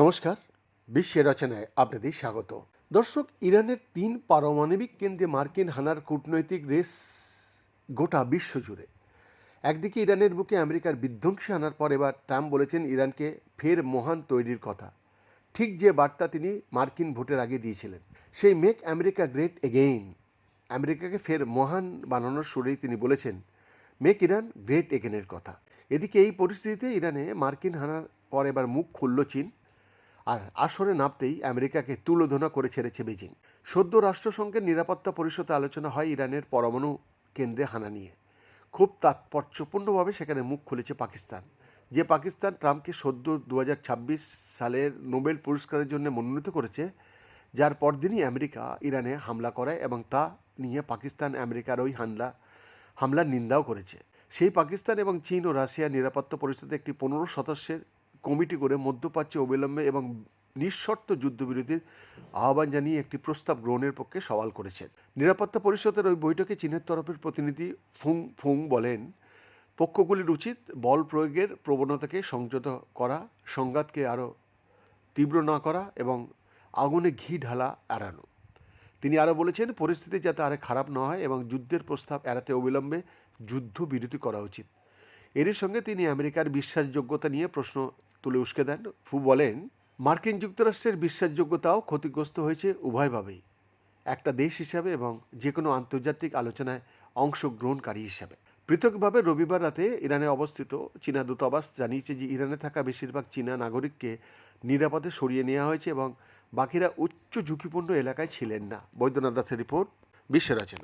নমস্কার, বিশ্বের রচনায় আপনাদের স্বাগত। দর্শক, ইরানের তিন পারমাণবিক কেন্দ্রে মার্কিন হানার কূটনৈতিক রেস গোটা বিশ্ব জুড়ে। একদিকে ইরানের বুকে আমেরিকার বিধ্বংসী আনার পর এবার ট্রাম্প বলেছেন ইরানকে ফের মহান তৈরির কথা। ঠিক যে বার্তা তিনি মার্কিন ভোটের আগে দিয়েছিলেন, সেই মেক আমেরিকা গ্রেট এগেইন। আমেরিকাকে ফের মহান বানানোর সুরেই তিনি বলেছেন মেক ইরান গ্রেট এগেনের কথা। এদিকে এই পরিস্থিতিতে ইরানে মার্কিন হানার পর এবার মুখ খুলল চীন আর আসরে নামতেই আমেরিকাকে তুলোধনা করে ছেড়েছে বেজিং। সদ্য রাষ্ট্রসংঘের নিরাপত্তা পরিষদে আলোচনা হয় ইরানের পরমাণু কেন্দ্রে হানা নিয়ে। খুব তাৎপর্যপূর্ণভাবে সেখানে মুখ খুলেছে পাকিস্তান, যে পাকিস্তান ট্রাম্পকে সদ্য দু হাজার ছাব্বিশ সালের নোবেল পুরস্কারের জন্য মনোনীত করেছে, যার পরদিনই আমেরিকা ইরানে হামলা করায় এবং তা নিয়ে পাকিস্তান আমেরিকার ওই হামলা হামলার নিন্দাও করেছে। সেই পাকিস্তান এবং চীন ও রাশিয়া নিরাপত্তা পরিষদে একটি পনেরো সদস্যের কমিটি করে মধ্যপ্রাচ্যে অবিলম্বে এবং নিঃশর্ত যুদ্ধবিরতির আহ্বান জানিয়ে একটি প্রস্তাব গ্রহণের পক্ষে সওয়াল করেছেন। নিরাপত্তা পরিষদের ওই বৈঠকে চীনের তরফের প্রতিনিধি ফুং ফুং বলেন, পক্ষগুলির উচিত বল প্রয়োগের প্রবণতাকে সংযত করা, সংঘাতকে আরও তীব্র না করা এবং আগুনে ঘি ঢালা এড়ানো। তিনি আরও বলেছেন, পরিস্থিতি যাতে আরে খারাপ না হয় এবং যুদ্ধের প্রস্তাব এড়াতে অবিলম্বে যুদ্ধবিরতি করা উচিত। এরই সঙ্গে তিনি আমেরিকার বিশ্বাসযোগ্যতা নিয়ে প্রশ্ন তুলে উস্কে দেন। ফু বলেন, মার্কিন যুক্তরাষ্ট্রের বিশ্বাসযোগ্যতাও ক্ষতিগ্রস্ত হয়েছে উভয়ভাবেই। একটা দেশ হিসাবে এবং যে কোনো আন্তর্জাতিক আলোচনায় অংশগ্রহণকারী হিসাবে। পৃথকভাবে রবিবার রাতে ইরানে অবস্থিত চীনা দূতাবাস জানিয়েছে যে ইরানে থাকা বেশিরভাগ চীনা নাগরিককে নিরাপদে সরিয়ে নেওয়া হয়েছে এবং বাকিরা উচ্চ ঝুঁকিপূর্ণ এলাকায় ছিলেন না। বৈদ্যনাথ দাসের রিপোর্ট বিশ্ব রচনা।